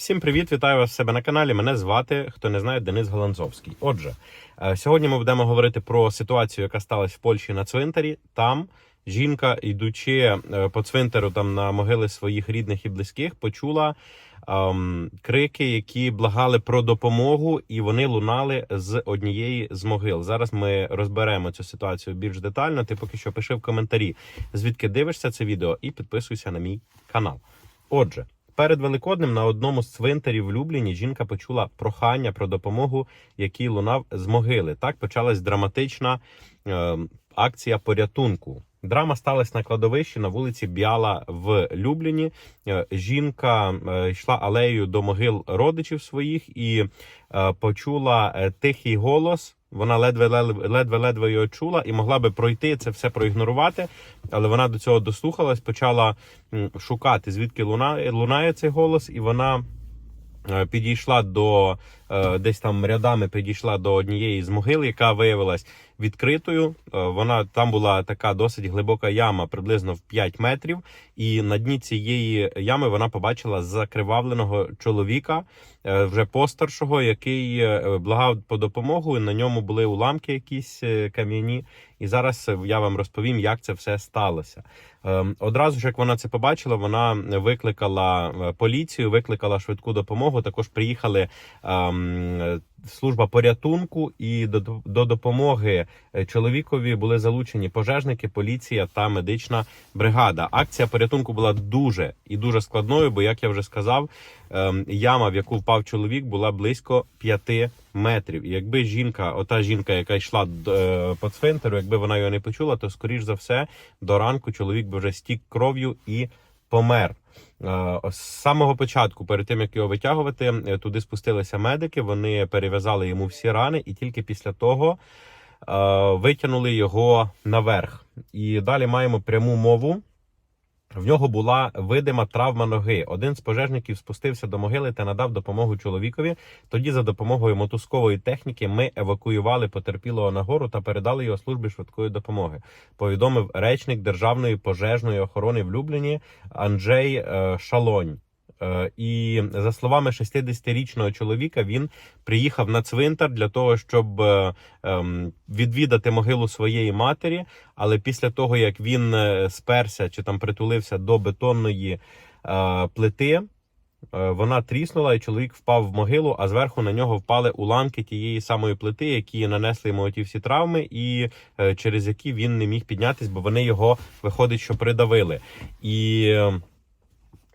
Всім привіт, вітаю вас в себе на каналі. Мене звати, хто не знає, Денис Голанзовський. Отже, е, сьогодні ми будемо говорити про ситуацію, яка сталася в Польщі на цвинтарі. Там жінка, йдучи е, по цвинтару там на могили своїх рідних і близьких, почула ем, крики, які благали про допомогу, і вони лунали з однієї з могил. Зараз ми розберемо цю ситуацію більш детально. Ти поки що пиши в коментарі, звідки дивишся це відео, і підписуйся на мій канал. Отже. Перед Великоднем на одному з цвинтарів в Любліні жінка почула прохання про допомогу, який лунав з могили. Так почалась драматична е, акція порятунку. Драма сталася на кладовищі на вулиці Біала в Любліні. Е, Жінка е, йшла алеєю до могил родичів своїх і е, почула тихий голос. Вона ледве ледве ледве його чула і могла би пройти це все проігнорувати, але вона до цього дослухалась, почала шукати звідки лунає, лунає цей голос, і вона е, підійшла до десь там рядами підійшла до однієї з могил, яка виявилась відкритою. Е, Вона там була така досить глибока яма, приблизно в 5 метрів. І на дні цієї ями вона побачила закривавленого чоловіка, е, вже постаршого, який е, благав по допомогу. На ньому були уламки, якісь е, кам'яні. І зараз е, я вам розповім, як це все сталося. Одразу ж як вона це побачила, вона викликала е, поліцію, викликала швидку допомогу. Також приїхали ем, служба порятунку, і до, до допомоги е, чоловікові були залучені пожежники, поліція та медична бригада. Акція порятунку була дуже і дуже складною, бо як я вже сказав, ем, яма, в яку впав чоловік, була близько 5 метрів. І якби жінка, ота жінка, яка йшла е, по цвинтару, якби вона його не почула, то скоріш за все до ранку чоловік би вже стік кров'ю і помер. Е, З самого початку, перед тим як його витягувати, е, туди спустилися медики. Вони перев'язали йому всі рани, і тільки після того е, витягнули його наверх. І далі маємо пряму мову. В нього була видима травма ноги. Один з пожежників спустився до могили та надав допомогу чоловікові. Тоді, за допомогою мотузкової техніки, ми евакуювали потерпілого нагору та передали його службі швидкої допомоги. Повідомив речник Державної пожежної охорони в Любліні Анджей е, Шалонь. Е, І за словами 60-річного чоловіка, він приїхав на цвинтар для того, щоб е, ем, відвідати могилу своєї матері. Але після того, як він е, сперся чи там притулився до бетонної плити, вона тріснула, і чоловік впав в могилу, а зверху на нього впали уламки тієї самої плити, які нанесли йому ті всі травми, і через які він не міг піднятись, бо вони його виходить, що придавили. І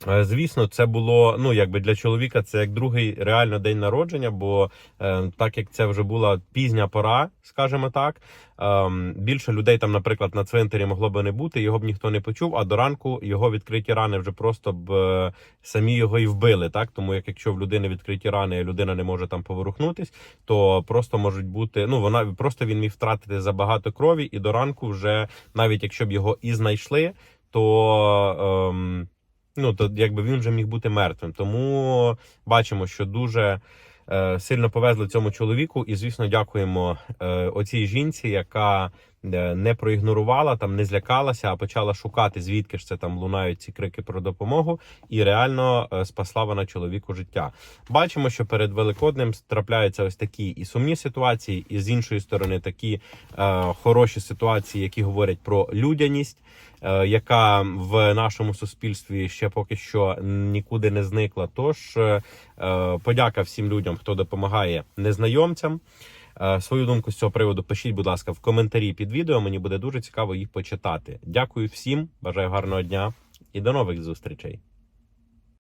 Звісно, це було ну якби для чоловіка це як другий реально день народження, бо е, так як це вже була пізня пора, скажімо так. Е, більше людей там, наприклад, на цвинтарі могло би не бути, його б ніхто не почув. А до ранку його відкриті рани вже просто б е, самі його і вбили. Так тому, як якщо в людини відкриті рани, і людина не може там поворухнутись, то просто можуть бути. Ну вона просто він міг втратити забагато крові, і до ранку, вже навіть якщо б його і знайшли, то. Ем, ну то якби він вже міг бути мертвим. Тому бачимо, що дуже е, сильно повезли цьому чоловіку, і звісно, дякуємо е, оцій жінці, яка не проігнорувала, там не злякалася, а почала шукати, звідки ж це там лунають ці крики про допомогу, і реально е, спасла вона чоловіку життя. Бачимо, що перед Великоднем трапляються ось такі і сумні ситуації, і з іншої сторони такі е, хороші ситуації, які говорять про людяність. е, Яка в нашому суспільстві ще поки що нікуди не зникла. Тож е, е, подяка всім людям, хто допомагає незнайомцям. Е, Свою думку з цього приводу пишіть, будь ласка, в коментарі під відео. Мені буде дуже цікаво їх почитати. Дякую всім, бажаю гарного дня і до нових зустрічей.